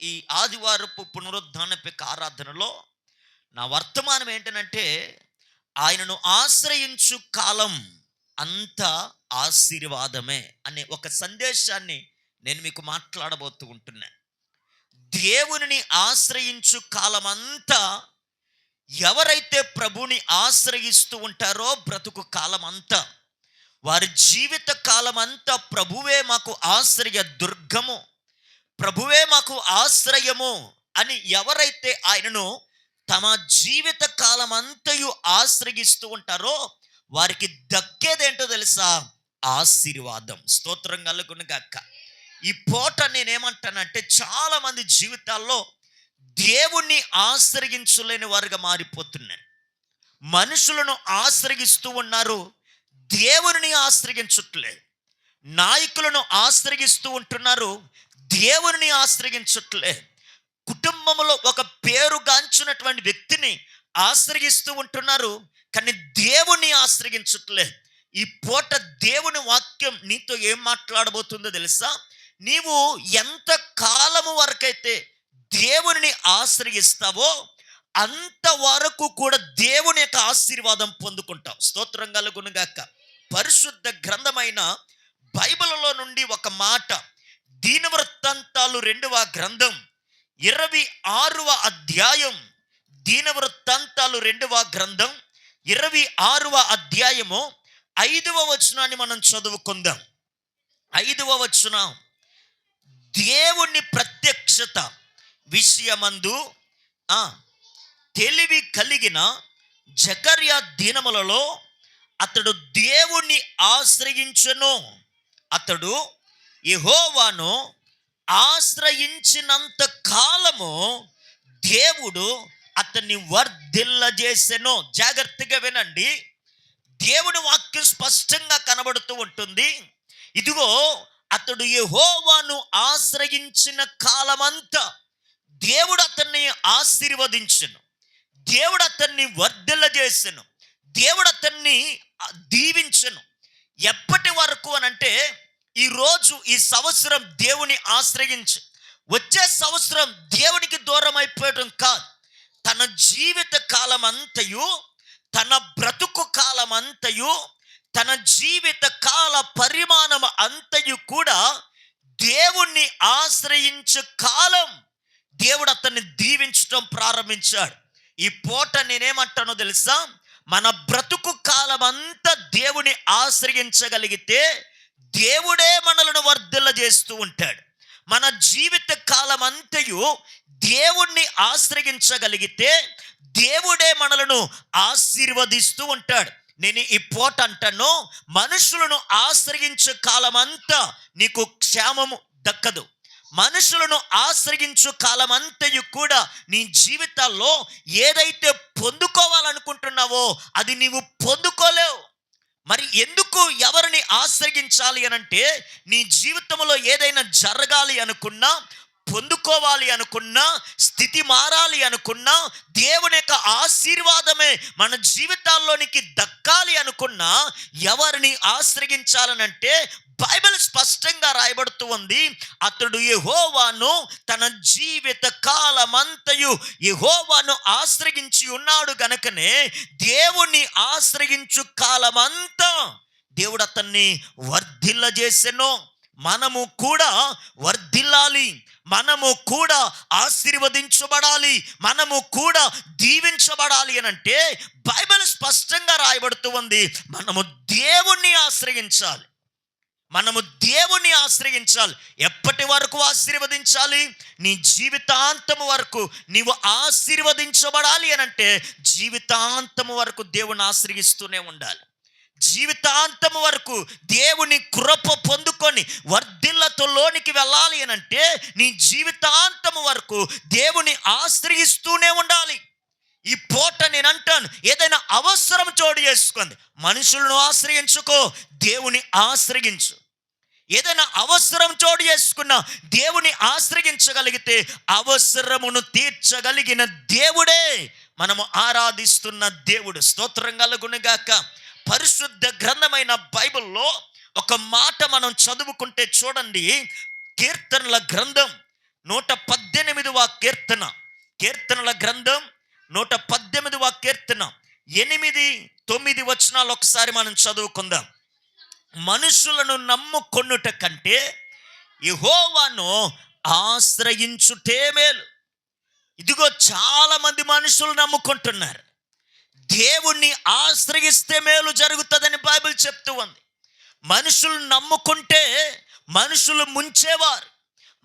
ఈ ఆదివారపు పునరుద్ధానపిక ఆరాధనలో నా వర్తమానం ఏంటనంటే ఆయనను ఆశ్రయించు కాలం అంత ఆశీర్వాదమే అనే ఒక సందేశాన్ని నేను మీకు మాట్లాడబోతూ ఉంటున్నా. దేవునిని ఆశ్రయించు కాలమంతా ఎవరైతే ప్రభుని ఆశ్రయిస్తూ ఉంటారో బ్రతుకు కాలం అంతా వారి జీవిత కాలమంతా ప్రభువే మాకు ఆశ్రయ దుర్గము. ప్రభువే మాకు ఆశ్రయము అని ఎవరైతే ఆయనను తమ జీవిత కాలం అంతయు ఆశ్రయిస్తూ ఉంటారో వారికి దక్కేదేంటో తెలుసా? ఆశీర్వాదం. స్తోత్రం కలుగును గక్క ఈ పూట నేనేమంటానంటే చాలా మంది జీవితాల్లో దేవుణ్ణి ఆశ్రయించలేని వారుగా మారిపోతున్నారు. మనుషులను ఆశ్రయిస్తూ ఉన్నారు. దేవుని ఆశ్రయించట్లేదు. నాయకులను ఆశ్రయిస్తూ ఉంటున్నారు. దేవుని ఆశ్రయించట్లే. కుటుంబంలో ఒక పేరుగాంచినటువంటి వ్యక్తిని ఆశ్రయిస్తూ ఉంటున్నారు కానీ దేవుణ్ణి ఆశ్రయించట్లే. ఈ పూట దేవుని వాక్యం నీతో ఏం మాట్లాడబోతుందో తెలుసా? నీవు ఎంత కాలము వరకైతే దేవుని ఆశ్రయిస్తావో అంతవరకు కూడా దేవుని యొక్క ఆశీర్వాదం పొందుకుంటావు. స్తోత్రం కలుగునుగాక పరిశుద్ధ గ్రంథమైన బైబిల్లో నుండి ఒక మాట దీనవృత్తాంతాలు రెండవ గ్రంథం ఇరవై ఆరవ అధ్యాయం. దీనవృత్తాంతాలు రెండవ గ్రంథం ఇరవై ఆరవ అధ్యాయము ఐదవ వచనాన్ని మనం చదువుకుందాం. ఐదవ వచనం దేవుని ప్రత్యక్షత విషయమందు తెలివి కలిగిన జకర్యా దినములలో అతడు దేవుణ్ణి ఆశ్రయించును. అతడు యహోవాను ఆశ్రయించినంత కాలము దేవుడు అతన్ని వర్ధిల్లజేసెను. జాగ్రత్తగా వినండి. దేవుని వాక్యం స్పష్టంగా కనబడుతూ ఉంటుంది. ఇదిగో అతడు యహోవాను ఆశ్రయించిన కాలమంతా దేవుడు అతన్ని ఆశీర్వదించను. దేవుడు అతన్ని వర్ధిల్లజేసెను. దేవుడు అతన్ని దీవించను. ఎప్పటి వరకు అనంటే ఈ రోజు ఈ సంవత్సరం దేవుని ఆశ్రయించి వచ్చే సంవత్సరం దేవునికి దూరం అయిపోవడం కాదు. తన జీవిత కాలం అంతయు తన బ్రతుకు కాలం అంతయు తన జీవిత కాల పరిమాణం అంతయు కూడా దేవుణ్ణి ఆశ్రయించు కాలం దేవుడు అతన్ని దీవించడం ప్రారంభించాడు. ఈ పూట నేనేమంటానో తెలుసా? మన బ్రతుకు కాలం అంతా దేవుని ఆశ్రయించగలిగితే దేవుడే మనలను వర్ధిల్ల చేస్తూ ఉంటాడు. మన జీవిత కాలం అంతయు దేవుణ్ణి ఆశ్రయించగలిగితే దేవుడే మనలను ఆశీర్వదిస్తూ ఉంటాడు. నేను ఈ పూట అంటాను మనుషులను ఆశ్రయించే కాలమంతా నీకు క్షేమము దక్కదు. మనుషులను ఆశ్రయించు కాలమంతయు కూడా నీ జీవితాల్లో ఏదైతే పొందుకోవాలనుకుంటున్నావో అది నీవు పొందుకోలేవు. మరి ఎందుకు ఎవరిని ఆశ్రయించాలి అనంటే నీ జీవితంలో ఏదైనా జరగాలి అనుకున్నా పొందుకోవాలి అనుకున్నా స్థితి మారాలి అనుకున్నా దేవుని యొక్క ఆశీర్వాదమే మన జీవితాల్లోనికి దక్కాలి అనుకున్నా ఎవరిని ఆశ్రయించాలనంటే బైబిల్ స్పష్టంగా రాయబడుతూ ఉంది అతడు యహోవాను తన జీవిత కాలమంతయు యహోవాను ఆశ్రయించి ఉన్నాడు గనుకనే దేవుణ్ణి ఆశ్రయించు కాలమంతా దేవుడు అతన్ని వర్ధిల్ల చేసెను మనము కూడా వర్ధిల్లాలి మనము కూడా ఆశీర్వదించబడాలి మనము కూడా దీవించబడాలి అని అంటే బైబిల్ స్పష్టంగా రాయబడుతూ ఉంది మనము దేవుణ్ణి ఆశ్రయించాలి. మనము దేవుణ్ణి ఆశ్రయించాలి. ఎప్పటి వరకు ఆశీర్వదించాలి? నీ జీవితాంతము వరకు నీవు ఆశీర్వదించబడాలి అని అంటే జీవితాంతము వరకు దేవుని ఆశ్రయిస్తూనే ఉండాలి. జీవితాంతము వరకు దేవుని కృప పొందుకొని వర్ధిల్లతో లోనికి వెళ్ళాలి అని అంటే నీ జీవితాంతము వరకు దేవుని ఆశ్రయిస్తూనే ఉండాలి. ఈ పూట నేను అంటాను ఏదైనా అవసరం చోటు చేసుకుంది మనుషులను ఆశ్రయించుకో దేవుని ఆశ్రయించు. ఏదైనా అవసరం చోటు చేసుకున్న దేవుని ఆశ్రయించగలిగితే అవసరమును తీర్చగలిగిన దేవుడే మనము ఆరాధిస్తున్న దేవుడు. స్తోత్రం కలుగునుగాక పరిశుద్ధ గ్రంథమైన బైబిల్లో ఒక మాట మనం చదువుకుంటే చూడండి. కీర్తనల గ్రంథం నూట పద్దెనిమిదివ కీర్తన. కీర్తనల గ్రంథం నూట పద్దెనిమిదివ కీర్తన. ఎనిమిది తొమ్మిది వచనాలు ఒకసారి మనం చదువుకుందాం. మనుషులను నమ్ముకొనుట కంటే యహోవాను ఆశ్రయించుటే మేలు. ఇదిగో చాలామంది మనుషులు నమ్ముకుంటున్నారు. దేవుణ్ణి ఆశ్రయిస్తే మేలు జరుగుతుందని బైబిల్ చెప్తూ ఉంది. మనుషులు నమ్ముకుంటే మనుషులు ముంచేవారు.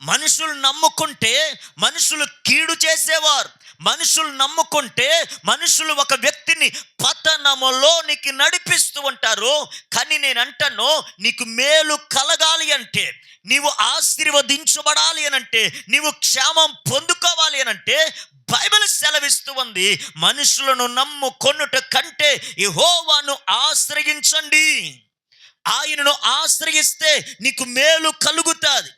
మనుషులు నమ్ముకుంటే మనుషులు కీడు చేసేవారు. మనుషులు నమ్ముకుంటే మనుషులు ఒక వ్యక్తిని పతనములోనికి నడిపిస్తూ ఉంటారు. కానీ నేను అంటాను నీకు మేలు కలగాలి అంటే నీవు ఆశీర్వదించబడాలి అని అంటే నీవు క్షేమం పొందుకోవాలి అని అంటే బైబిల్ సెలవిస్తూ ఉంది. మనుషులను నమ్ముకొనుట కంటే యెహోవాను ఆశ్రయించండి. ఆయనను ఆశ్రయిస్తే నీకు మేలు కలుగుతుంది.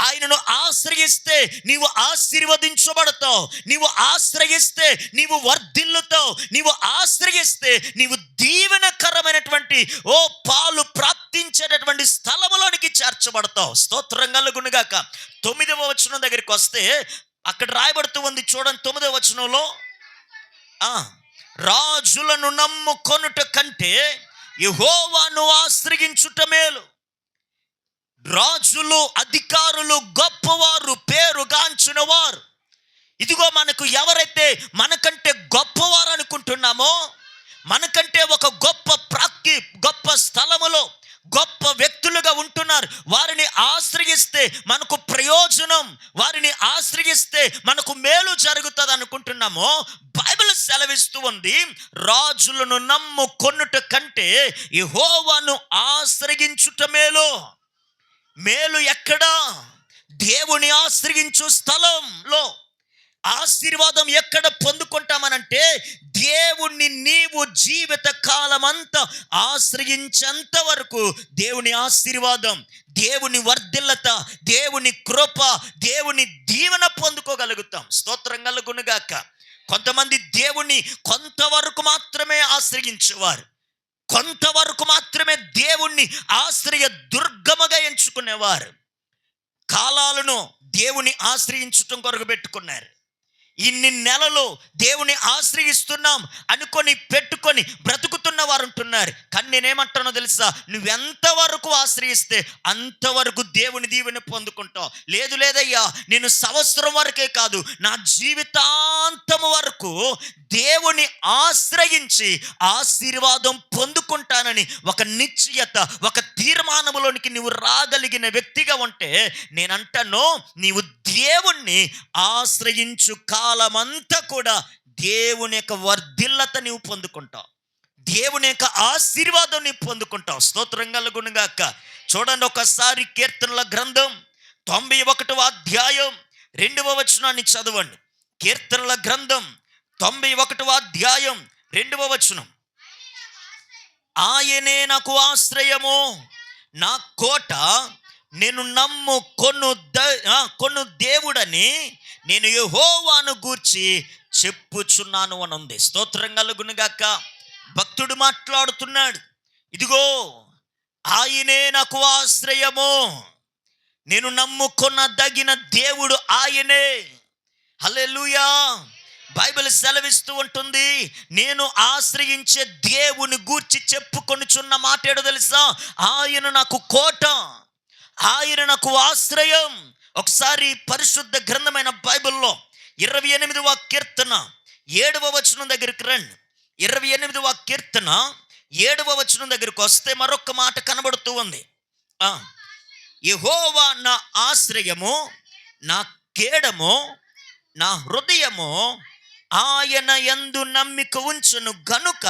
ఆయనను ఆశ్రయిస్తే నీవు ఆశీర్వదించబడతావు. నీవు ఆశ్రయిస్తే నీవు వర్ధిల్లుతావు. నీవు ఆశ్రయిస్తే నీవు దీవెనకరమైనటువంటి ఓ పాలు ప్రాప్తించేటటువంటి స్థలములోనికి చేర్చబడతావు. స్తోత్రం కలుగునుగాక. తొమ్మిదవ వచనం దగ్గరికి వస్తే అక్కడ రాయబడుతూ ఉంది చూడండి తొమ్మిదవ వచనంలో. ఆ, రాజులను నమ్ముకొనుట కంటే యహోవాను ఆశ్రయించుట మేలు. రాజులు అధికారులు గొప్పవారు పేరుగాంచిన వారు ఇదిగో మనకు ఎవరైతే మనకంటే గొప్పవారు అనుకుంటున్నామో మనకంటే ఒక గొప్ప ప్రాక్కి గొప్ప స్థలములో గొప్ప వ్యక్తులుగా ఉంటున్నారు. వారిని ఆశ్రయిస్తే మనకు ప్రయోజనం వారిని ఆశ్రయిస్తే మనకు మేలు జరుగుతుంది అనుకుంటున్నామో బైబిల్ సెలవిస్తూ ఉంది రాజులను నమ్ము కొన్నుట కంటే హోవాను ఆశ్రయించుట మేలో. మేలు ఎక్కడా? దేవుని ఆశ్రయించు స్థలంలో ఆశీర్వాదం ఎక్కడ పొందుకుంటామనంటే దేవుణ్ణి నీవు జీవిత కాలమంతా ఆశ్రయించేంత వరకు దేవుని ఆశీర్వాదం దేవుని వర్ధిల్లత దేవుని కృప దేవుని దీవెన పొందుకోగలుగుతాం. స్తోత్రం కలుగునుగాక. కొంతమంది దేవుణ్ణి కొంతవరకు మాత్రమే ఆశ్రయించేవారు. కొంతవరకు మాత్రమే దేవుణ్ణి ఆశ్రయ దుర్గమగా ఎంచుకునేవారు. కాలాలను దేవుని ఆశ్రయించటం కొరకు పెట్టుకున్నారు. ఇన్ని నెలలు దేవుని ఆశ్రయిస్తున్నాం అనుకొని పెట్టుకొని బ్రతుకుతున్న వారు ఉంటున్నారు కానీ నేనేమంటానో తెలుసా? నువ్వెంతవరకు ఆశ్రయిస్తే అంతవరకు దేవుని దీవెని పొందుకుంటావు. లేదు లేదయ్యా నేను సంవత్సరం వరకే కాదు నా జీవితాంతం వరకు దేవుని ఆశ్రయించి ఆశీర్వాదం పొందుకుంటానని ఒక నిశ్చయత ఒక తీర్మానములోనికి నువ్వు రాగలిగిన వ్యక్తిగా ఉంటే నేనంటాను నీవు దేవుణ్ణి ఆశ్రయించు కా కాలమంతా కూడా దేవుని యొక్క వర్ధిల్లత నీవు పొందుకుంటావు. దేవుని యొక్క ఆశీర్వాదం నీవు పొందుకుంటావు. స్తోత్రంగా గుణగాక చూడండి ఒకసారి కీర్తనల గ్రంథం తొంభై ఒకటవ అధ్యాయం రెండవ వచనాన్ని చదవండి. కీర్తనల గ్రంథం తొంభై ఒకటవ అధ్యాయం రెండవ వచనం. ఆయనే నాకు ఆశ్రయము. నా కోట నేను నమ్ము కొను ద- కొను దేవుడని నేను యహోవాను గూర్చి చెప్పుచున్నాను అని ఉంది స్తోత్రం కలుగునుగాక. భక్తుడు మాట్లాడుతున్నాడు. ఇదిగో ఆయనే నాకు ఆశ్రయము. నేను నమ్ముకున్న దగిన దేవుడు ఆయనే. హలెలుయా బైబిల్ సెలవిస్తూ ఉంటుంది నేను ఆశ్రయించే దేవుని గూర్చి చెప్పుకొనుచున్న మాట ఏడో తెలుసా? ఆయన నాకు కోట. ఆయన నాకు ఆశ్రయం. ఒకసారి పరిశుద్ధ గ్రంథమైన బైబిల్లో ఇరవై ఎనిమిదవ కీర్తన ఏడవ వచనం దగ్గరికి రండి. ఇరవై ఎనిమిదవ కీర్తన ఏడవ వచనం దగ్గరికి వస్తే మరొక మాట కనబడుతూ ఉంది. యహోవా నా ఆశ్రయము నా కేడము నా హృదయము ఆయన యందు నమ్మిక ఉంచును గనుక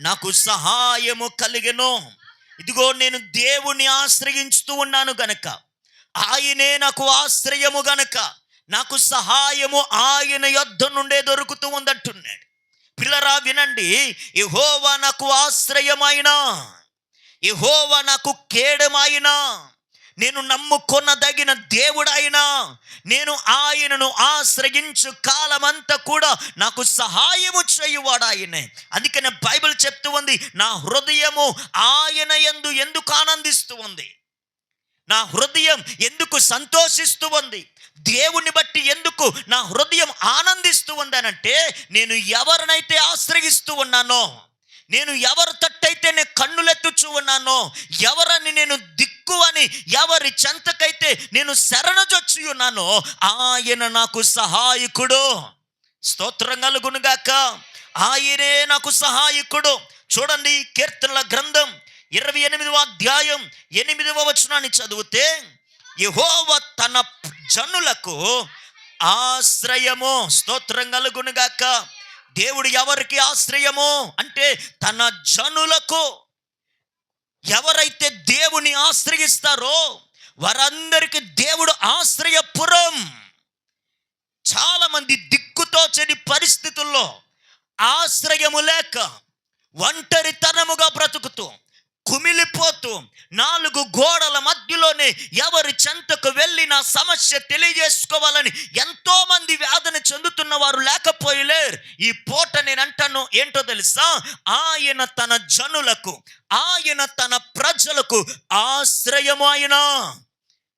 నాకు సహాయము కలిగెను. ఇదిగో నేను దేవుని ఆశ్రయించుతూ ఉన్నాను గనక. ఆయనే నాకు ఆశ్రయము గనక నాకు సహాయము ఆయన యొద్ధ నుండే దొరుకుతూ ఉందంటున్నాడు. పిల్లరా వినండి ఇహోవా నాకు ఆశ్రయమైన? ఇహోవా నాకు కేడమైన? నేను నమ్ముకొనదగిన దేవుడైనా? నేను ఆయనను ఆశ్రయించు కాలమంతా కూడా నాకు సహాయము చేయువాడు ఆయనే. అందుకనే బైబిల్ చెప్తూ ఉంది నా హృదయము ఆయన యందు ఎందుకు ఆనందిస్తూ ఉంది? నా హృదయం ఎందుకు సంతోషిస్తూ ఉంది? దేవుని బట్టి ఎందుకు నా హృదయం ఆనందిస్తూ ఉందనంటే నేను ఎవరినైతే ఆశ్రయిస్తూ ఉన్నానో నేను ఎవరి తట్టయితే నేను కన్నులెత్తుచూ ఉన్నానో ఎవరని నేను దిక్కు అని ఎవరి చెంతకైతే నేను శరణజొచ్చి ఉన్నానో ఆయన నాకు సహాయకుడు. స్తోత్రం కలుగునుగాక. ఆయనే నాకు సహాయకుడు. చూడండి కీర్తనల గ్రంథం. ఇరవై ఎనిమిదవ అధ్యాయం ఎనిమిదవ వచనాన్ని చదివితే యహోవ తన జనులకు ఆశ్రయము స్తోత్రం కలుగునుగాక దేవుడు ఎవరికి ఆశ్రయము అంటే తన జనులకు. ఎవరైతే దేవుని ఆశ్రయిస్తారో వారందరికీ దేవుడు ఆశ్రయపురం. చాలామంది దిక్కుతో దిక్కుతోచని పరిస్థితుల్లో ఆశ్రయము లేక ఒంటరితనముగా బ్రతుకుతూ కుమిలిపోతూ నాలుగు గోడల మధ్యలోనే ఎవరి చెంతకు వెళ్ళి నా సమస్య తెలియజేసుకోవాలని ఎంతో మంది వేదన చెందుతున్న వారు లేకపోయలేరు. ఈ పూట నేను అంటాను ఏంటో తెలుసా? ఆయన తన జనులకు ఆయన తన ప్రజలకు ఆశ్రయము ఆయన.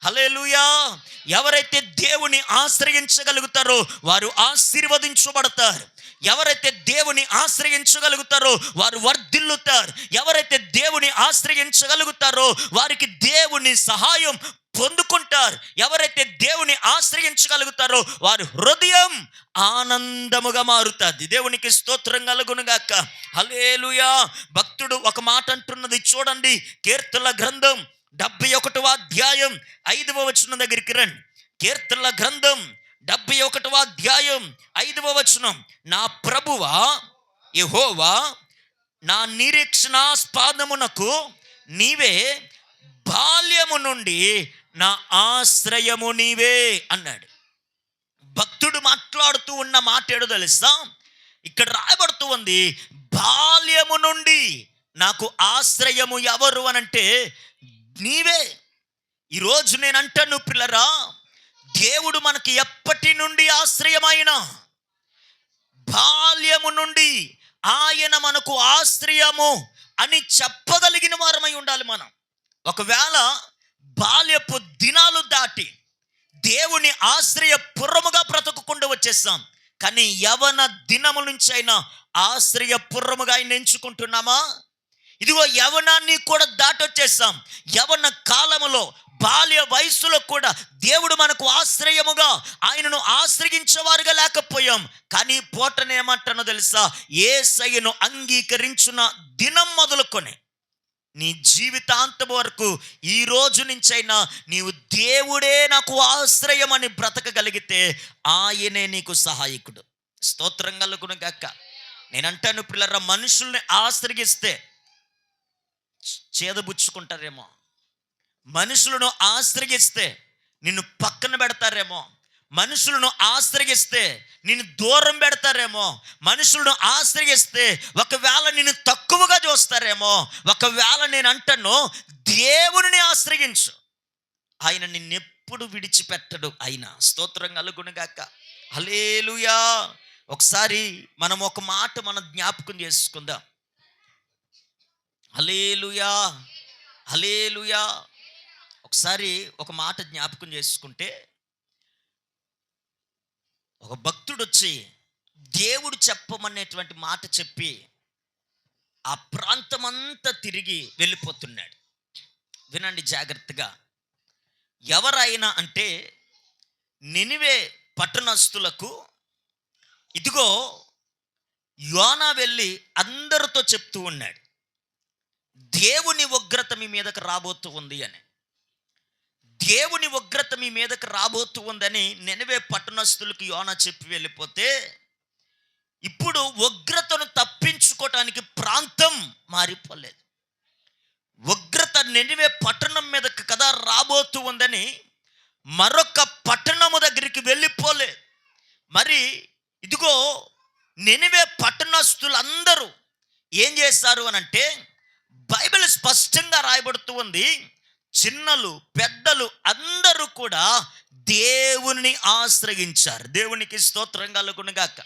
హలేలుయా ఎవరైతే దేవుని ఆశ్రయించగలుగుతారో వారు ఆశీర్వదించబడతారు. ఎవరైతే దేవుని ఆశ్రయించగలుగుతారో వారు వర్ధిల్లుతారు. ఎవరైతే దేవుని ఆశ్రయించగలుగుతారో వారికి దేవుని సహాయం పొందుకుంటారు. ఎవరైతే దేవుని ఆశ్రయించగలుగుతారో వారి హృదయం ఆనందముగా మారుతుంది. దేవునికి స్తోత్రం కలుగునుగాక హలేలుయా భక్తుడు ఒక మాట అంటున్నది చూడండి. కీర్తన గ్రంథం డెబ్బై ఒకటవ అధ్యాయం ఐదవ వచనం దగ్గరికి రండి. కీర్తనల గ్రంథం డెబ్బై ఒకటవ అధ్యాయం ఐదవ వచనం. నా ప్రభువా యహోవా నా నిరీక్షణాస్పాదమునకు నీవే బాల్యము నుండి నా ఆశ్రయము నీవే అన్నాడు. భక్తుడు మాట్లాడుతూ ఉన్న మాట ఏడో తెలుస్తా ఇక్కడ రాయబడుతూ ఉంది బాల్యము నుండి నాకు ఆశ్రయము ఎవరు అనంటే నీవే. ఈరోజు నేను అంటాను పిల్లరా. దేవుడు మనకి ఎప్పటి నుండి ఆశ్రయమైన? బాల్యము నుండి ఆయన మనకు ఆశ్రయము అని చెప్పగలిగిన వారమై ఉండాలి మనం. ఒకవేళ బాల్యపు దినాలు దాటి దేవుని ఆశ్రయ పుర్రముగా బ్రతకకుండా వచ్చేస్తాం. కానీ యవన దినము నుంచి అయినా ఆశ్రయ పుర్రముగా ఆయన ఎంచుకుంటున్నామా? ఇదిగో యవనాన్ని కూడా దాటొచ్చేస్తాం. యవన కాలములో బాల్య వయస్సులో కూడా దేవుడు మనకు ఆశ్రయముగా ఆయనను ఆశ్రయించేవారుగా లేకపోయాం. కానీ పోటనేమంటానో తెలుసా? ఏ సయ్యను అంగీకరించిన దినం మొదలుకొని. నీ జీవితాంతం వరకు ఈ రోజు నుంచైనా నీవు దేవుడే నాకు ఆశ్రయం అని బ్రతకగలిగితే ఆయనే నీకు సహాయకుడు. స్తోత్రం కలుగును గక్క నేనంటాను పిల్లరా మనుషుల్ని ఆశ్రయిస్తే చేదబుచ్చుకుంటారేమో. మనుషులను ఆశ్రయిస్తే నిన్ను పక్కన పెడతారేమో. మనుషులను ఆశ్రయిస్తే నిన్ను దూరం పెడతారేమో. మనుషులను ఆశ్రయిస్తే ఒకవేళ నిన్ను తక్కువగా చూస్తారేమో ఒకవేళ నేను అంటాను దేవుని ఆశ్రయించు. ఆయన నిన్నెప్పుడు విడిచిపెట్టడు ఆయన స్తోత్రం కలుగునుగాక హలేలుయా ఒకసారి మనం ఒక మాట మనం జ్ఞాపకం చేసుకుందాం. హలేలుయా హలేలుయా ఒకసారి ఒక మాట జ్ఞాపకం చేసుకుంటే ఒక భక్తుడు వచ్చి దేవుడు చెప్పమనేటువంటి మాట చెప్పి ఆ ప్రాంతమంతా తిరిగి వెళ్ళిపోతున్నాడు. వినండి జాగ్రత్తగా. ఎవరైనా అంటే నినివే పట్టణస్తులకు ఇదిగో యోనా వెళ్ళి అందరితో చెప్తూ ఉన్నాడు. దేవుని ఉగ్రత మీ మీదకు రాబోతూ ఉంది అని. దేవుని ఉగ్రత మీ మీదకి రాబోతూ ఉందని నెనవే పట్టణస్తులకు యోన చెప్పి వెళ్ళిపోతే ఇప్పుడు ఉగ్రతను తప్పించుకోవటానికి ప్రాంతం మారిపోలేదు. ఉగ్రత నెనివే పట్టణం మీదకి కదా రాబోతూ ఉందని మరొక పట్టణము దగ్గరికి వెళ్ళిపోలేదు. మరి ఇదిగో నెనివే పట్టణస్తులందరూ ఏం చేస్తారు అని అంటే బైబిల్ స్పష్టంగా రాయబడుతూ ఉంది చిన్నలు పెద్దలు అందరూ కూడా దేవుని ఆశ్రయించారు. దేవునికి స్తోత్రం కలుగునుగాక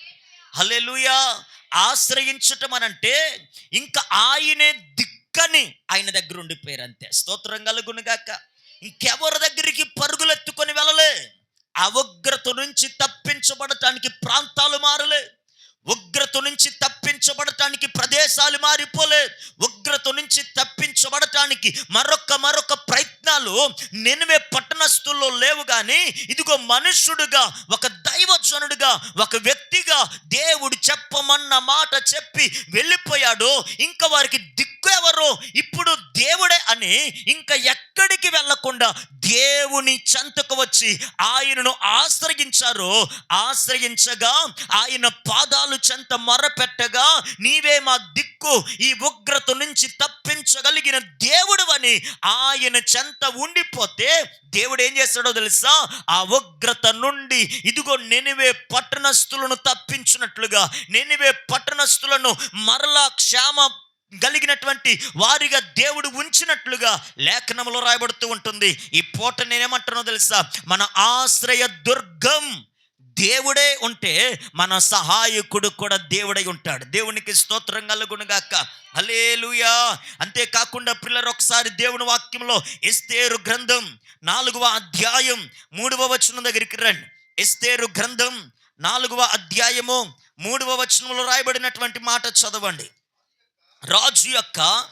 హలెలుయా ఆశ్రయించటం అనంటే ఇంకా ఆయనే దిక్కని ఆయన దగ్గర ఉండిపోయారు అంతే స్తోత్రం కలుగునుగాక ఇంకెవరి దగ్గరికి పరుగులెత్తుకొని వెళ్ళలే? అవగ్రత నుంచి తప్పించబడటానికి ప్రాంతాలు మారలే. ఉగ్రత నుంచి తప్పించబడటానికి ప్రదేశాలు మారిపోలేదు ఉగ్రత నుంచి తప్పించబడటానికి మరొక మరొక ప్రయత్నం ప్రయత్నాలు నెనివే పట్టణస్థుల్లో లేవు కానీ ఇదిగో మనుష్యుడుగా ఒక దైవజనుడుగా ఒక వ్యక్తిగా దేవుడు చెప్పమన్న మాట చెప్పి వెళ్ళిపోయాడు. ఇంకా వారికి దిక్కు ఎవరు? ఇప్పుడు దేవుడే అని ఇంకా ఎక్కడికి వెళ్ళకుండా దేవుని చెంతకు వచ్చి ఆయనను ఆశ్రయించారు. ఆశ్రయించగా ఆయన పాదాలు చెంత మొరపెట్టగా నీవే మా దిక్కు ఈ ఉగ్రత నుంచి తప్పించగలిగిన దేవుడు అని ఆయన చెంత ఉండిపోతే దేవుడు ఏం చేస్తాడో తెలుసా? ఆ ఉగ్రత నుండి ఇదిగో నెనివే పట్టణస్థులను తప్పించినట్లుగా నెనివే పట్టణస్థులను మరలా క్షేమ కలిగినటువంటి వారిగా దేవుడు ఉంచినట్లుగా లేఖనంలో రాయబడుతూ ఉంటుంది. ఈ పూట నేనేమంటానో తెలుసా? మన ఆశ్రయ దుర్గం దేవుడే ఉంటే మన సహాయకుడు కూడా దేవుడై ఉంటాడు. దేవునికి స్తోత్రం కలుగునుగాక. అలేలుయా అంతేకాకుండా పిల్లలు ఒకసారి దేవుని వాక్యంలో ఎస్తేరు గ్రంథం నాలుగవ అధ్యాయం మూడవ వచనం దగ్గరికి రండి. ఎస్తేరు గ్రంథం నాలుగవ అధ్యాయము మూడవ వచనంలో రాయబడినటువంటి మాట చదవండి. రాజు యొక్క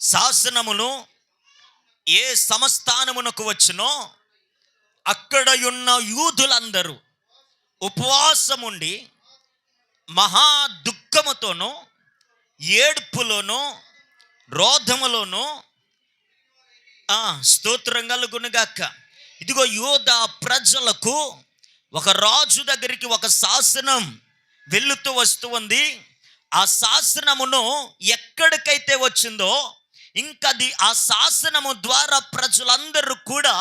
శాసనమును ఏ సంస్థానమునకు వచ్చునో అక్కడ ఉన్న యూదులందరూ ఉపవాసముండి మహా దుఃఖముతోనూ ఏడుపులోనూ రోధములోనూ స్తోత్రం కలుగునుగాక ఇదిగో యోధ ప్రజలకు ఒక రాజు దగ్గరికి ఒక శాసనం వెళుతూ వస్తూ ఉంది. ఆ శాసనమును ఎక్కడికైతే వచ్చిందో ఇంకది ఆ శాసనము ద్వారా ప్రజలందరూ కూడా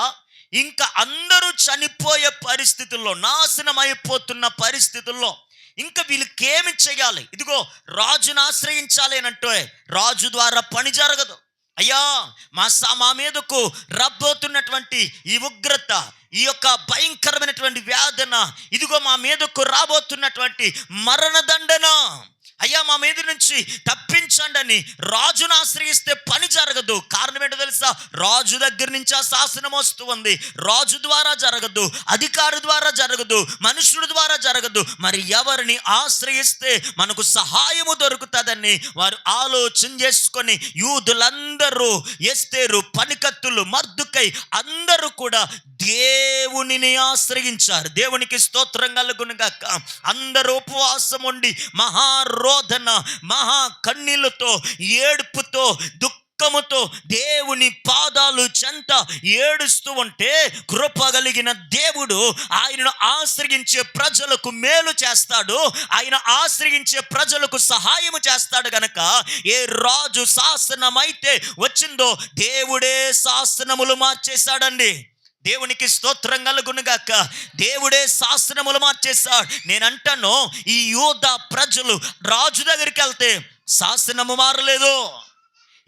ఇంకా అందరూ చనిపోయే పరిస్థితుల్లో నాశనం అయిపోతున్న పరిస్థితుల్లో ఇంకా వీళ్ళకేమి చేయాలి? ఇదిగో రాజును ఆశ్రయించాలి అని అంటే రాజు ద్వారా పని జరగదు. అయ్యా మా సా మా మీదకు రబ్బోతున్నటువంటి ఈ ఉగ్రత ఈ యొక్క భయంకరమైనటువంటి వేదన ఇదిగో మా మీదకు రాబోతున్నటువంటి మరణదండన. అయ్యా మా మీద నుంచి తప్పించండి అని రాజును ఆశ్రయిస్తే పని జరగదు. కారణం ఏంటో తెలుసా? రాజు దగ్గర నుంచి ఆ శాసనం వస్తూ ఉంది. రాజు ద్వారా జరగదు అధికారి ద్వారా జరగదు మనుషుడు ద్వారా జరగదు. మరి ఎవరిని ఆశ్రయిస్తే మనకు సహాయము దొరుకుతుందని వారు ఆలోచన చేసుకొని యూదులందరూ ఎస్తేరు పనికత్తులు మర్దుకై అందరూ కూడా దేవునిని ఆశ్రయించారు. దేవునికి స్తోత్రం కలుగునుగాక. అందరూ ఉపవాసం ఉండి మహారోధన మహా కన్నీళ్ళతో ఏడుపుతో దుఃఖముతో దేవుని పాదాలు చెంత ఏడుస్తూ ఉంటే కృప కలిగిన దేవుడు ఆయనను ఆశ్రయించే ప్రజలకు మేలు చేస్తాడు. ఆయన ఆశ్రయించే ప్రజలకు సహాయము చేస్తాడు గనక ఏ రాజు శాసనమైతే వచ్చిందో దేవుడే శాసనములు మార్చేశాడండి. దేవునికి స్తోత్రం కలుగునుగాక. దేవుడే శాస్త్రములు మార్చేశాడు. నేను అంటాను ఈ యోధ ప్రజలు రాజు దగ్గరికి వెళ్తే శాసనము మారలేదు.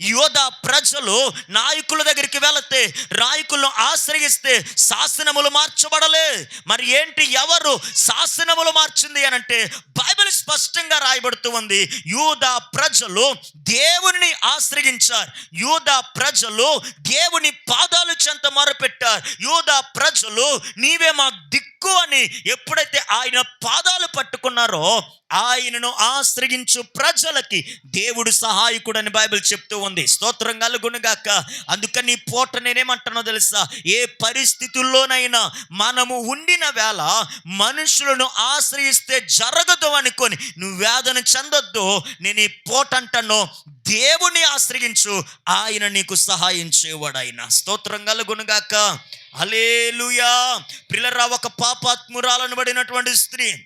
యోధ ప్రజలు నాయకుల దగ్గరికి వెళితే నాయకులను ఆశ్రయిస్తే శాసనములు మార్చబడలే. మరి ఏంటి ఎవరు శాసనములు మార్చింది అని అంటే బైబిల్ స్పష్టంగా రాయబడుతూ ఉంది. యూద ప్రజలు దేవుని ఆశ్రయించారు. యూద ప్రజలు దేవుని పాదాలు చెంత మొరపెట్టారు. యూద ప్రజలు నీవే మా దిక్కు అని ఎప్పుడైతే ఆయన పాదాలు పట్టుకున్నారో ఆయనను ఆశ్రయించు ప్రజలకి దేవుడు సహాయకుడని బైబిల్ చెప్తూ ఉంది. స్తోత్రం కలుగునుగాక. అందుకని నీ పూట నేనేమంటానో తెలుసా? ఏ పరిస్థితుల్లోనైనా మనము ఉండిన వేళ మనుషులను ఆశ్రయిస్తే జరగదు అనుకొని నువ్వు వేదన చెందొద్దు. నేను ఈ పూట అంటాను. దేవుని ఆశ్రయించు. ఆయన నీకు సహాయం చేయవాడు ఆయన స్తోత్రం కలుగునుగాక. అలేలుయా పిల్లరా ఒక పాపాత్మురాలను పడినటువంటి స్త్రీ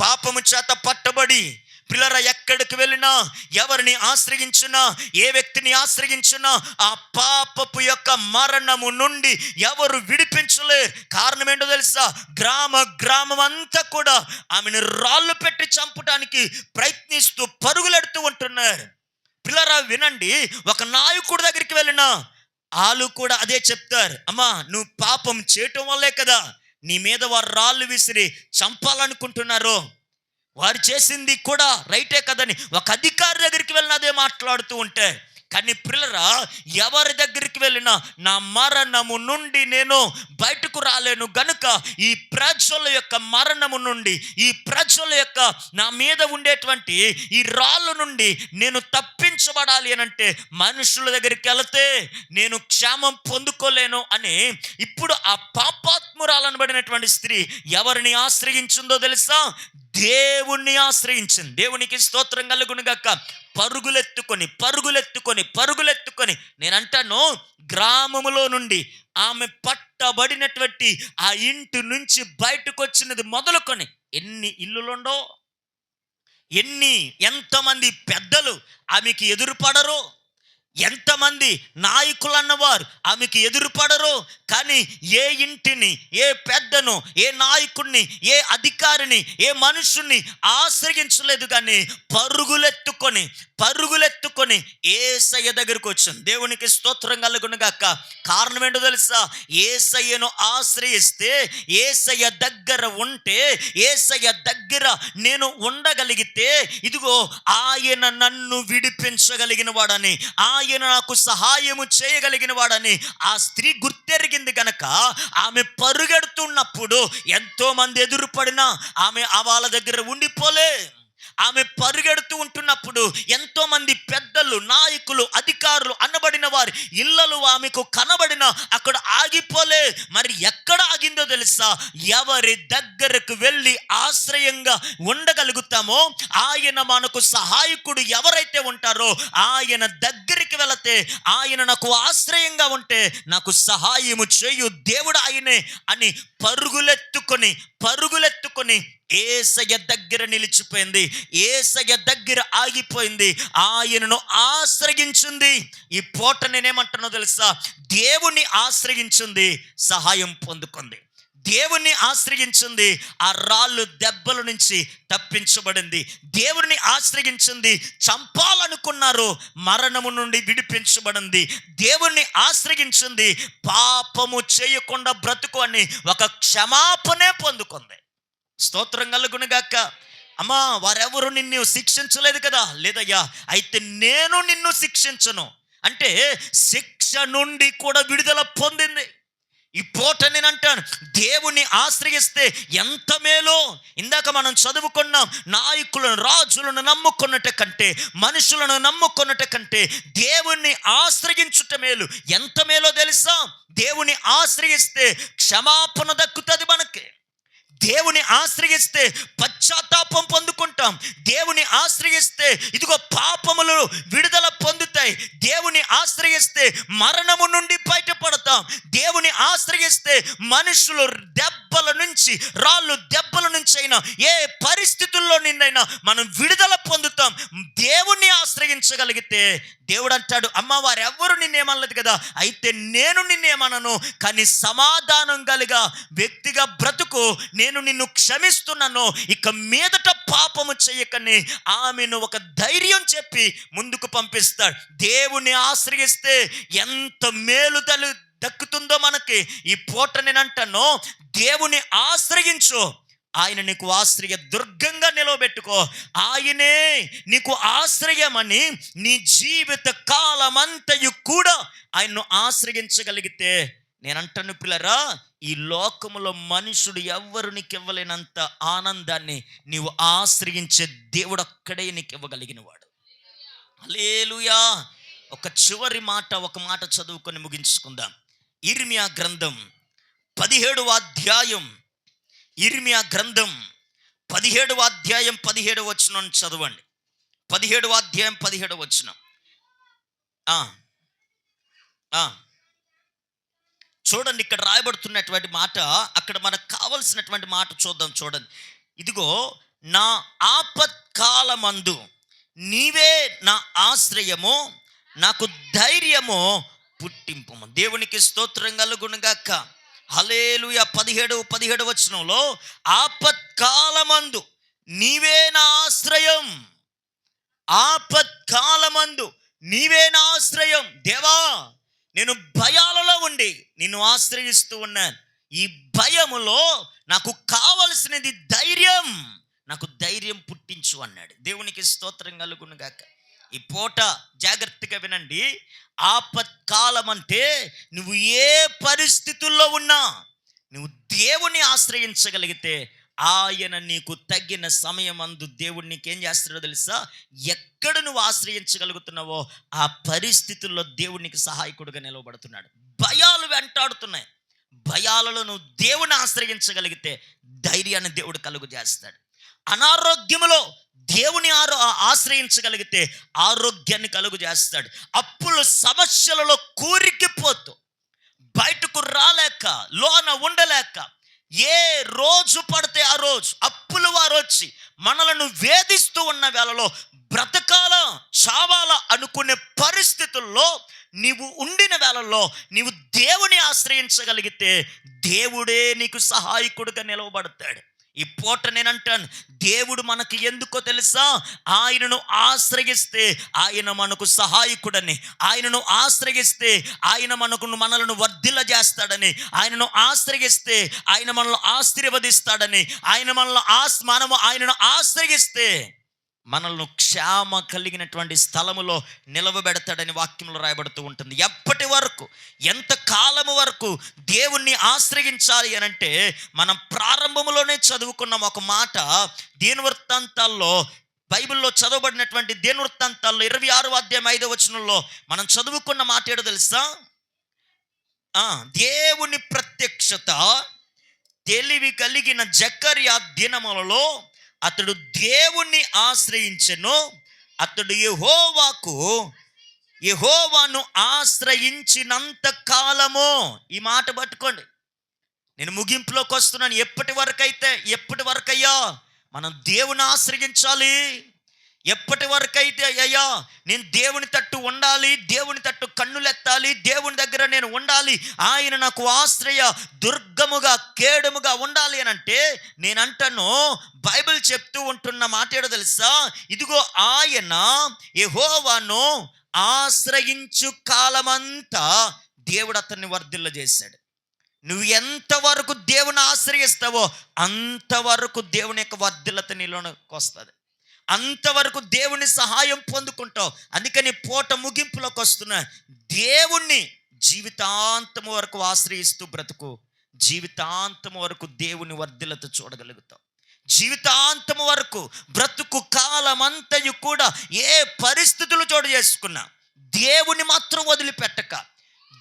పాపము చేత పట్టబడి పిల్లర ఎక్కడికి వెళ్ళినా ఎవరిని ఆశ్రయించినా ఏ వ్యక్తిని ఆశ్రయించినా ఆ పాపపు యొక్క మరణము నుండి ఎవరు విడిపించలే. కారణం ఏంటో తెలుసా? గ్రామ గ్రామం అంతా కూడా ఆమెను రాళ్ళు పెట్టి చంపడానికి ప్రయత్నిస్తూ పరుగులెడుతూ ఉంటున్నారు. పిల్లరా వినండి ఒక నాయకుడి దగ్గరికి వెళ్ళినా వాళ్ళు కూడా అదే చెప్తారు. అమ్మా నువ్వు పాపం చేయటం వల్లే కదా నీ మీద వారు రాళ్ళు విసిరి చంపాలనుకుంటున్నారు. వారు చేసింది కూడా రైటే కదని ఒక అధికారి దగ్గరికి వెళ్ళిన అదే మాట్లాడుతూ ఉంటే కానీ పిల్లరా ఎవరి దగ్గరికి వెళ్ళినా నా మరణము నుండి నేను బయటకు రాలేను. గనుక ఈ ప్రజల యొక్క మరణము నుండి ఈ ప్రజల యొక్క నా మీద ఉండేటువంటి ఈ రాళ్ళు నుండి నేను తప్పించబడాలి అని అంటే మనుషుల దగ్గరికి వెళితే నేను క్షేమం పొందుకోలేను అని ఇప్పుడు ఆ పాపాత్మురాలనబడినటువంటి స్త్రీ ఎవరిని ఆశ్రయించిందో తెలుసా? దేవుణ్ణి ఆశ్రయించింది. దేవునికి స్తోత్రం కలుగును గాక పరుగులెత్తుకొని పరుగులెత్తుకొని పరుగులెత్తుకొని. నేను అంటాను గ్రామములో నుండి ఆమె పట్టబడినటువంటి ఆ ఇంటి నుంచి బయటకు వచ్చినది మొదలుకొని ఎన్ని ఇల్లులుండో ఎన్ని ఎంతమంది పెద్దలు ఆమెకి ఎదురుపడరో ఎంతమంది నాయకులు అన్నవారు ఆమెకి ఎదురుపడరు కానీ ఏ ఇంటిని ఏ పెద్దను ఏ నాయకుడిని ఏ అధికారిని ఏ మనుషుణ్ణి ఆశ్రయించలేదు కానీ పరుగులెత్తుకొని పరుగులెత్తుకొని ఏసయ్య దగ్గరికి వచ్చింది దేవునికి స్తోత్రం కలుగునుగాక కారణం ఏంటో తెలుసా? ఏసయ్యను ఆశ్రయిస్తే ఏసయ్య దగ్గర ఉంటే ఏసయ్య దగ్గర నేను ఉండగలిగితే ఇదిగో ఆయన నన్ను విడిపించగలిగిన వాడని ఆయన నాకు సహాయము చేయగలిగిన వాడని ఆ స్త్రీ గుర్తెరిగింది గనక ఆమె పరుగెడుతున్నప్పుడు ఎంతో మంది ఎదురుపడినా ఆమె ఆ వాళ్ళ దగ్గర ఉండిపోలే. ఆమె పరుగెడుతూ ఉంటున్నప్పుడు ఎంతో మంది పెద్దలు నాయకులు అధికారులు అనబడిన వారి ఇళ్ళలు ఆమెకు కనబడిన అక్కడ ఆగిపోలే. మరి ఎక్కడ ఆగిందో తెలుసా? ఎవరి దగ్గరకు వెళ్ళి ఆశ్రయంగా ఉండగలుగుతామో ఆయన మనకు సహాయకుడు ఎవరైతే ఉంటారో ఆయన దగ్గరికి వెళితే ఆయన నాకు ఆశ్రయంగా ఉంటే నాకు సహాయము చేయు దేవుడు ఆయనే అని పరుగులెత్తుకొని పరుగులెత్తుకొని ఏసయ దగ్గర నిలిచిపోయింది. ఏసయ దగ్గర ఆగిపోయింది. ఆయనను ఆశ్రయించింది. ఈ పూట నేనేమంటున్నా తెలుసా? దేవుణ్ణి ఆశ్రయించింది. సహాయం పొందుకుంది. దేవుణ్ణి ఆశ్రయించింది ఆ రాళ్ళు దెబ్బల నుంచి తప్పించబడింది. దేవుడిని ఆశ్రయించింది చంపాలనుకున్నారు మరణము నుండి విడిపించబడింది. దేవుణ్ణి ఆశ్రయించింది పాపము చేయకుండా బ్రతుకు అని ఒక క్షమాపణే పొందుకుంది. స్తోత్రం కలుగునుగాక అమ్మా వారెవరు నిన్ను శిక్షించలేదు కదా? లేదయ్యా అయితే నేను నిన్ను శిక్షించను. అంటే శిక్ష నుండి కూడా విడుదల పొందింది. ఈ పూట నేను అంటాను దేవుణ్ణి ఆశ్రయిస్తే ఎంత మేలో? ఇందాక మనం చదువుకున్నాం నాయకులను రాజులను నమ్ముకున్నట కంటే మనుషులను నమ్ముకున్నట కంటే దేవుణ్ణి ఆశ్రయించుట మేలు. ఎంత మేలో తెలుసా? దేవుని ఆశ్రయిస్తే క్షమాపణ దక్కుతుంది మనకి. దేవుని ఆశ్రయిస్తే పశ్చాత్తాపం పొందుకుంటాం. దేవుని ఆశ్రయిస్తే ఇదిగో పాపములు విడుదల పొందుతాయి. దేవుని ఆశ్రయిస్తే మరణము నుండి బయటపడతాం. దేవుని ఆశ్రయిస్తే మనుషులు దెబ్బల నుంచి రాళ్ళు దెబ్బల నుంచి అయినా ఏ పరిస్థితుల్లో నిన్నైనా మనం విడుదల పొందుతాం. దేవుణ్ణి ఆశ్రయించగలిగితే దేవుడు అంటాడు అమ్మ వారెవ్వరు నిన్నేమనలేదు కదా? అయితే నేను నిన్నేమనను కానీ సమాధానం కలిగా వ్యక్తిగా బ్రతుకు నేను నిన్ను క్షమిస్తున్నాను. ఇక మీదట పాపము చేయకని ఆమెను ఒక ధైర్యం చెప్పి ముందుకు పంపిస్తాడు. దేవుని ఆశ్రయిస్తే ఎంత మేలుదలు దక్కుతుందో మనకి. ఈ పూట నేనంటాను దేవుని ఆశ్రయించు. ఆయన నీకు ఆశ్రయ దుర్గంగా నిలవబెట్టుకో. ఆయనే నీకు ఆశ్రయమని నీ జీవిత కాలమంతయు కూడా ఆయన్ను ఆశ్రయించగలిగితే. నేనంటాను పిల్లరా ఈ లోకములో మనుషుడు ఎవ్వరు నీకు ఇవ్వలేనంత ఆనందాన్ని నీవు ఆశ్రయించే దేవుడు ఒక్కడే నీకు ఇవ్వగలిగిన వాడు అలేలుయా ఒక చివరి మాట ఒక మాట చదువుకొని ముగించుకుందాం. ఇర్మియా గ్రంథం పదిహేడు అధ్యాయం ఇర్మియా గ్రంథం పదిహేడవ అధ్యాయం పదిహేడవ వచనం చదవండి. పదిహేడవ అధ్యాయం పదిహేడవ వచ్చిన చూడండి ఇక్కడ రాయబడుతున్నటువంటి మాట అక్కడ మనకు కావలసినటువంటి మాట చూద్దాం చూడండి. ఇదిగో నా ఆపత్కాలమందు నీవే నా ఆశ్రయము నాకు ధైర్యము పుట్టింపు దేవునికి స్తోత్రం కలుగునుగాక. హలేలుయ పదిహేడు పదిహేడు వచనంలో ఆపత్కాలమందు నీవే నా ఆశ్రయం. ఆపత్కాలమందు నీవే నా ఆశ్రయం. దేవా నేను భయాలలో ఉండి నిన్ను ఆశ్రయిస్తూ ఉన్నాను. ఈ భయములో నాకు కావలసినది ధైర్యం. నాకు ధైర్యం పుట్టించు అన్నాడు. దేవునికి స్తోత్రం కలుగును గాక ఈ పూట జాగ్రత్తగా వినండి. ఆపత్కాలం అంటే నువ్వు ఏ పరిస్థితుల్లో ఉన్నా నువ్వు దేవుని ఆశ్రయించగలిగితే ఆయన నీకు తగ్గిన సమయం అందు దేవుడు నీకేం చేస్తాడో తెలుసా? ఎక్కడ నువ్వు ఆశ్రయించగలుగుతున్నావో ఆ పరిస్థితుల్లో దేవుడు నీకు సహాయకుడుగా నిలవబడుతున్నాడు. భయాలు వెంటాడుతున్నాయి. భయాలలో నువ్వు దేవుని ఆశ్రయించగలిగితే ధైర్యాన్ని దేవుడు కలుగు చేస్తాడు అనారోగ్యములో దేవుని ఆరో ఆశ్రయించగలిగితే ఆరోగ్యాన్ని కలుగు చేస్తాడు అప్పులు సమస్యలలో కూరికిపోతూ బయటకు రాలేక లోన ఉండలేక ఏ రోజు పడితే ఆ రోజు అప్పులు వారు వచ్చి మనలను వేధిస్తూ ఉన్న వేళలో బ్రతకాల చావాల అనుకునే పరిస్థితుల్లో నీవు ఉండిన వేళల్లో నీవు దేవుని ఆశ్రయించగలిగితే దేవుడే నీకు సహాయకుడుగా నిలవబడతాడు. ఈ పూట నేనంటాను దేవుడు మనకు ఎందుకో తెలుసా? ఆయనను ఆశ్రయిస్తే ఆయన మనకు సహాయకుడని ఆయనను ఆశ్రయిస్తే ఆయన మనకు మనలను వర్ధిల్ల చేస్తాడని ఆయనను ఆశ్రయిస్తే ఆయన మనల్ని ఆశీర్వదిస్తాడని ఆయన మనల్ని ఆస్ మనము ఆయనను ఆశ్రయిస్తే మనల్ని క్షేమ కలిగినటువంటి స్థలములో నిలవబెడతాడని వాక్యంలో రాయబడుతూ ఉంటుంది. ఎప్పటి వరకు ఎంత కాలము వరకు దేవుణ్ణి ఆశ్రయించాలి అని అంటే మనం ప్రారంభంలోనే చదువుకున్నాం ఒక మాట దీని వృత్తాంతాల్లో బైబిల్లో చదవబడినటువంటి దేని వృత్తాంతాల్లో ఇరవై ఆరు అధ్యాయం ఐదవ వచనంలో మనం చదువుకున్న మాట ఏడో తెలుసా? దేవుని ప్రత్యక్షత తెలివి కలిగిన జకర్యా దినములలో అతడు దేవుణ్ణి ఆశ్రయించెను. అతడు యహోవాకు యహోవాను ఆశ్రయించినంత కాలము. ఈ మాట పట్టుకోండి. నేను ముగింపులోకి వస్తున్నాను. ఎప్పటి వరకు అయితే ఎప్పటి వరకు అయ్యా మనం దేవుని ఆశ్రయించాలి? ఎప్పటి వరకైతే అయ్యా నేను దేవుని తట్టు ఉండాలి దేవుని తట్టు కన్నులెత్తాలి దేవుని దగ్గర నేను ఉండాలి ఆయన నాకు ఆశ్రయ దుర్గముగా కేడముగా ఉండాలి అని అంటే నేను బైబిల్ చెప్తూ ఉంటున్న మాట ఏడో తెలుసా? ఇదిగో ఆయన యహోవాను ఆశ్రయించు కాలమంతా దేవుడు అతన్ని వర్ధిల్ల చేశాడు నువ్వు ఎంతవరకు దేవుని ఆశ్రయిస్తావో అంతవరకు దేవుని యొక్క వర్ధిల్లత నీలోకి వస్తుంది. అంతవరకు దేవుని సహాయం పొందుకుంటావు. అందుకని పూట ముగింపులోకి వస్తున్నా. దేవుణ్ణి జీవితాంతం వరకు ఆశ్రయిస్తూ బ్రతుకు. జీవితాంతం వరకు దేవుని వర్ధిలత చూడగలుగుతావు. జీవితాంతం వరకు బ్రతుకు కాలమంతయు కూడా ఏ పరిస్థితులు చోటు చేసుకున్నా. దేవుని మాత్రం వదిలిపెట్టక.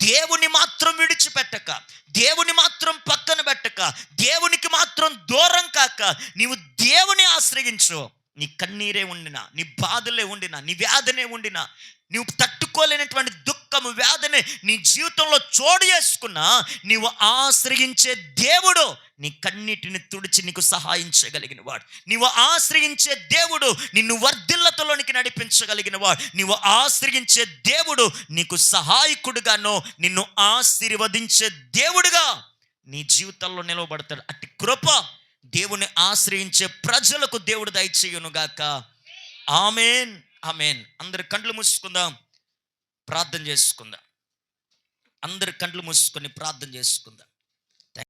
దేవుని మాత్రం విడిచిపెట్టక. దేవుని మాత్రం పక్కన పెట్టక. దేవునికి మాత్రం దూరం కాక. నీవు దేవుని ఆశ్రయించు. నీ కన్నీరే ఉండినా నీ బాధలే ఉండినా నీ వ్యాధనే ఉండినా నీవు తట్టుకోలేనటువంటి దుఃఖము వ్యాధనే నీ జీవితంలో చోటు చేసుకున్నా నీవు ఆశ్రయించే దేవుడు నీ కన్నిటిని తుడిచి నీకు సహాయం చేయగలిగిన వాడు నీవు ఆశ్రయించే దేవుడు నిన్ను వర్ధిల్లతలోనికి నడిపించగలిగిన వాడు నీవు ఆశ్రయించే దేవుడు నీకు సహాయకుడుగానో నిన్ను ఆశీర్వదించే దేవుడుగా నీ జీవితంలో నిలవబడతాడు. అట్టి కృప దేవుని ఆశ్రయించే ప్రజలకు దేవుడు దయచేయునుగాక ఆమెన్. ఆమెన్. అందరి కండ్లు మూసుకుందాం. ప్రార్థన చేసుకుందాం. అందరి కండ్లు మూసుకొని ప్రార్థన చేసుకుందాం.